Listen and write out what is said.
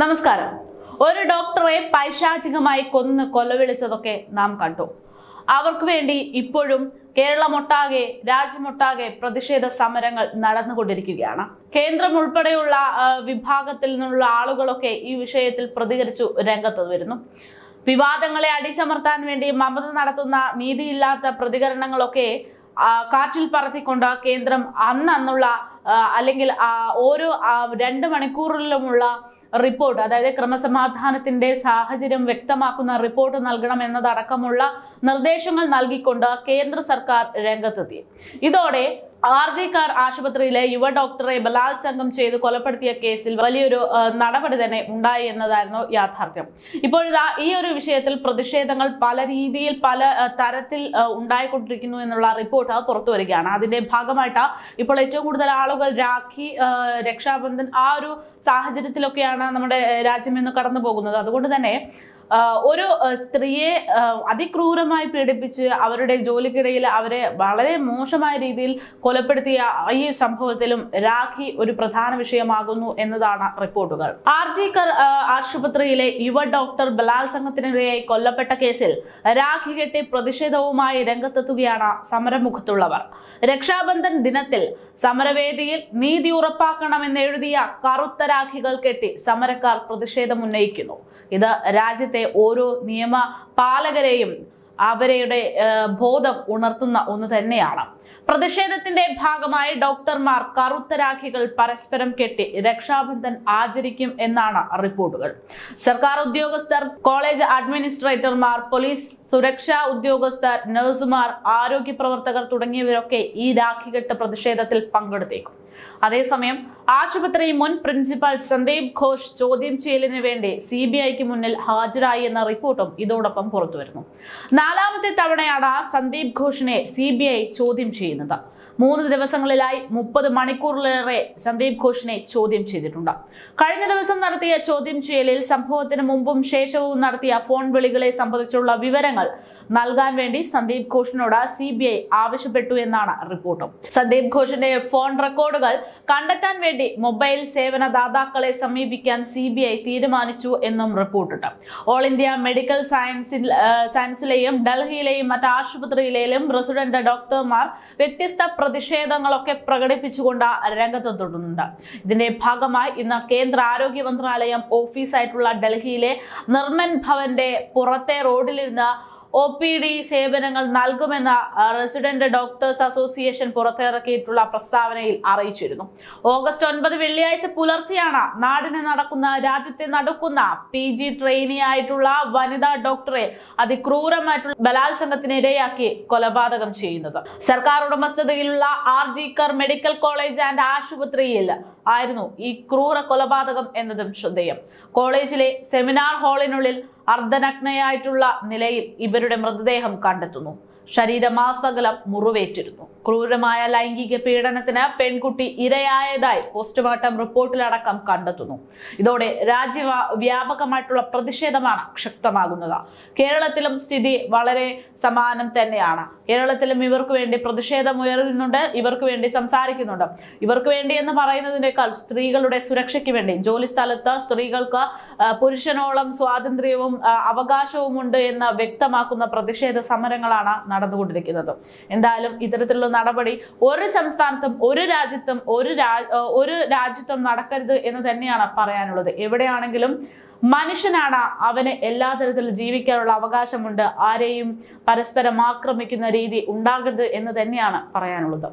നമസ്കാരം. ഒരു ഡോക്ടറെ പൈശാചികമായി കൊന്ന് കൊലവിളിച്ചതൊക്കെ നാം കണ്ടു. അവർക്ക് വേണ്ടി ഇപ്പോഴും കേരളമൊട്ടാകെ രാജ്യമൊട്ടാകെ പ്രതിഷേധ സമരങ്ങൾ നടന്നുകൊണ്ടിരിക്കുകയാണ്. കേന്ദ്രം ഉൾപ്പെടെയുള്ള വിഭാഗത്തിൽ നിന്നുള്ള ആളുകളൊക്കെ ഈ വിഷയത്തിൽ പ്രതികരിച്ചു രംഗത്ത് വരുന്നു. വിവാദങ്ങളെ അടിച്ചമർത്താൻ വേണ്ടി മമത നടത്തുന്ന നീതിയില്ലാത്ത പ്രതികരണങ്ങളൊക്കെ കാറ്റിൽ പറത്തിക്കൊണ്ട് കേന്ദ്രം അന്നന്നുള്ള അല്ലെങ്കിൽ ഓരോ രണ്ട് മണിക്കൂറിലുമുള്ള റിപ്പോർട്ട് അതായത് ക്രമസമാധാനത്തിന്റെ സാഹചര്യം വ്യക്തമാക്കുന്ന റിപ്പോർട്ട് നൽകണം എന്നതടക്കമുള്ള നിർദ്ദേശങ്ങൾ നൽകിക്കൊണ്ട് കേന്ദ്ര സർക്കാർ രംഗത്തെത്തി. ഇതോടെ ആർ ആശുപത്രിയിലെ യുവ ഡോക്ടറെ ബലാത്സംഗം ചെയ്ത് കൊലപ്പെടുത്തിയ കേസിൽ വലിയൊരു നടപടി തന്നെ ഉണ്ടായി എന്നതായിരുന്നു യാഥാർത്ഥ്യം. ഇപ്പോഴിതാ ഈ ഒരു വിഷയത്തിൽ പ്രതിഷേധങ്ങൾ പല രീതിയിൽ പല തരത്തിൽ ഉണ്ടായിക്കൊണ്ടിരിക്കുന്നു എന്നുള്ള റിപ്പോർട്ട് പുറത്തു വരികയാണ്. അതിന്റെ ഭാഗമായിട്ട് ഇപ്പോൾ ഏറ്റവും കൂടുതൽ ആളുകൾ രാഖി രക്ഷാബന്ധൻ ആ ഒരു സാഹചര്യത്തിലൊക്കെയാണ് നമ്മുടെ രാജ്യം ഇന്ന് കടന്നു പോകുന്നത് അതുകൊണ്ട് തന്നെ ഒരു സ്ത്രീയെ അതിക്രൂരമായി പീഡിപ്പിച്ച് അവരുടെ ജോലിക്കിടയിൽ അവരെ വളരെ മോശമായ രീതിയിൽ കൊലപ്പെടുത്തിയ ഈ സംഭവത്തിലും രാഖി ഒരു പ്രധാന വിഷയമാകുന്നു എന്നതാണ് റിപ്പോർട്ടുകൾ. ആർ ജി കർ ആശുപത്രിയിലെ യുവ ഡോക്ടർ ബലാത്സംഗത്തിനിരയായി കൊല്ലപ്പെട്ട കേസിൽ രാഖി കെട്ടി പ്രതിഷേധവുമായി രംഗത്തെത്തുകയാണ് സമരമുഖത്തുള്ളവർ. രക്ഷാബന്ധൻ ദിനത്തിൽ സമരവേദിയിൽ നീതി ഉറപ്പാക്കണമെന്ന് എഴുതിയ കറുത്ത രാഖികൾ കെട്ടി സമരക്കാർ പ്രതിഷേധം ഉന്നയിക്കുന്നു. ഇത് രാജ്യത്തെ ഓരോ നിയമ പാലകരെയും അവരുടെ ബോധം ഉണർത്തുന്ന ഒന്ന് തന്നെയാണ്. പ്രതിഷേധത്തിന്റെ ഭാഗമായി ഡോക്ടർമാർ കറുത്ത രാഖികൾ പരസ്പരം കെട്ടി രക്ഷാബന്ധൻ ആചരിക്കും എന്നാണ് റിപ്പോർട്ടുകൾ. സർക്കാർ ഉദ്യോഗസ്ഥർ കോളേജ് അഡ്മിനിസ്ട്രേറ്റർമാർ പോലീസ് സുരക്ഷാ ഉദ്യോഗസ്ഥർ നഴ്സുമാർ ആരോഗ്യ പ്രവർത്തകർ തുടങ്ങിയവരൊക്കെ ഈ രാഖികെട്ട് പ്രതിഷേധത്തിൽ പങ്കെടുത്തേക്കും. അതേസമയം ആശുപത്രി മുൻ പ്രിൻസിപ്പൽ സന്ദീപ് ഘോഷ് ചോദ്യം ചെയ്യലിന് വേണ്ടി സി ബി ഐക്ക് മുന്നിൽ ഹാജരായി എന്ന റിപ്പോർട്ടും ഇതോടൊപ്പം പുറത്തുവരുന്നു. നാലാമത്തെ തവണയാണ് സന്ദീപ് ഘോഷിനെ സി ചോദ്യം ചെയ്യുന്നത്. മൂന്ന് ദിവസങ്ങളിലായി മുപ്പത് മണിക്കൂറിലേറെ സന്ദീപ് ഘോഷിനെ ചോദ്യം ചെയ്തിട്ടുണ്ട്. കഴിഞ്ഞ ദിവസം നടത്തിയ ചോദ്യം ചെയ്യലിൽ സംഭവത്തിന് മുമ്പും ശേഷവും നടത്തിയ ഫോൺ വിളികളെ സംബന്ധിച്ചുള്ള വിവരങ്ങൾ നൽകാൻ വേണ്ടി സന്ദീപ് ഘോഷിനോട് സി ബി ഐ ആവശ്യപ്പെട്ടു എന്നാണ് റിപ്പോർട്ട്. സന്ദീപ് ഘോഷിന്റെ ഫോൺ റെക്കോർഡുകൾ കണ്ടെത്താൻ വേണ്ടി മൊബൈൽ സേവന ദാതാക്കളെ സമീപിക്കാൻ സി ബി ഐ തീരുമാനിച്ചു എന്നും റിപ്പോർട്ടുണ്ട്. ഓൾ ഇന്ത്യ മെഡിക്കൽ സയൻസിൽ സയൻസിലെയും ഡൽഹിയിലെയും മറ്റ് ആശുപത്രിയിലെയും റെസിഡന്റ് ഡോക്ടർമാർ വ്യത്യസ്ത പ്രതിഷേധങ്ങളൊക്കെ പ്രകടിപ്പിച്ചുകൊണ്ട് രംഗത്തെത്തുന്നുണ്ട് ഇതിന്റെ ഭാഗമായി ഇന്ന് കേന്ദ്ര ആരോഗ്യ മന്ത്രാലയം ഓഫീസായിട്ടുള്ള ഡൽഹിയിലെ നിർമ്മൻ ഭവന്റെ പുറത്തെ റോഡിലിരുന്ന് ഒ പി ഡി സേവനങ്ങൾ നൽകുമെന്ന റെസിഡന്റ് ഡോക്ടേഴ്സ് അസോസിയേഷൻ പുറത്തിറക്കിയിട്ടുള്ള പ്രസ്താവനയിൽ അറിയിച്ചിരുന്നു. ഓഗസ്റ്റ് ഒൻപത് വെള്ളിയാഴ്ച പുലർച്ചെയാണ് നാടിന് നടക്കുന്ന രാജ്യത്തെ നടക്കുന്ന പി ജി ട്രെയിനി ആയിട്ടുള്ള വനിതാ ഡോക്ടറെ അതിക്രൂരമായിട്ടുള്ള ബലാത്സംഗത്തിന് ഇരയാക്കി കൊലപാതകം ചെയ്യുന്നത്. സർക്കാർ ഉടമസ്ഥതയിലുള്ള R G Kar medical college and ആശുപത്രിയിൽ ആയിരുന്നു ഈ ക്രൂര കൊലപാതകം എന്നതും ശ്രദ്ധേയം. കോളേജിലെ സെമിനാർ ഹാളിനുള്ളിൽ അർദ്ധനഗ്നയായിട്ടുള്ള നിലയിൽ ഇവരുടെ മൃതദേഹം കണ്ടെത്തുന്നു. ശരീരമാസകലം മുറിവേറ്റിരുന്നു. ക്രൂരമായ ലൈംഗിക പീഡനത്തിന് പെൺകുട്ടി ഇരയായതായി പോസ്റ്റ്മോർട്ടം റിപ്പോർട്ടിലടക്കം കണ്ടെത്തുന്നു. ഇതോടെ രാജ്യ വ്യാപകമായിട്ടുള്ള പ്രതിഷേധമാണ് ശക്തമാകുന്നത്. കേരളത്തിലും സ്ഥിതി വളരെ സമാനം തന്നെയാണ്. കേരളത്തിലും ഇവർക്ക് വേണ്ടി പ്രതിഷേധം ഉയരുന്നുണ്ട് ഇവർക്ക് വേണ്ടി സംസാരിക്കുന്നുണ്ട്. ഇവർക്ക് വേണ്ടി എന്ന് പറയുന്നതിനേക്കാൾ സ്ത്രീകളുടെ സുരക്ഷയ്ക്ക് വേണ്ടി. ജോലി സ്ഥലത്ത് സ്ത്രീകൾക്ക് പുരുഷനോളം സ്വാതന്ത്ര്യവും അവകാശവും ഉണ്ട് എന്ന് വ്യക്തമാക്കുന്ന പ്രതിഷേധ സമരങ്ങളാണ് നടന്നുകൊണ്ടിരിക്കുന്നത്. എന്തായാലും ഇത്തരത്തിലുള്ള നടപടി ഒരു സംസ്ഥാനത്തും ഒരു രാജ്യത്തും ഒരു ഒരു രാജ്യത്തും നടക്കരുത് എന്ന് തന്നെയാണ് പറയാനുള്ളത്. എവിടെയാണെങ്കിലും മനുഷ്യനാണ് അവന് എല്ലാ തരത്തിലും ജീവിക്കാനുള്ള അവകാശമുണ്ട്. ആരെയും പരസ്പരം ആക്രമിക്കുന്ന രീതി ഉണ്ടാകരുത് എന്ന് തന്നെയാണ് പറയാനുള്ളത്.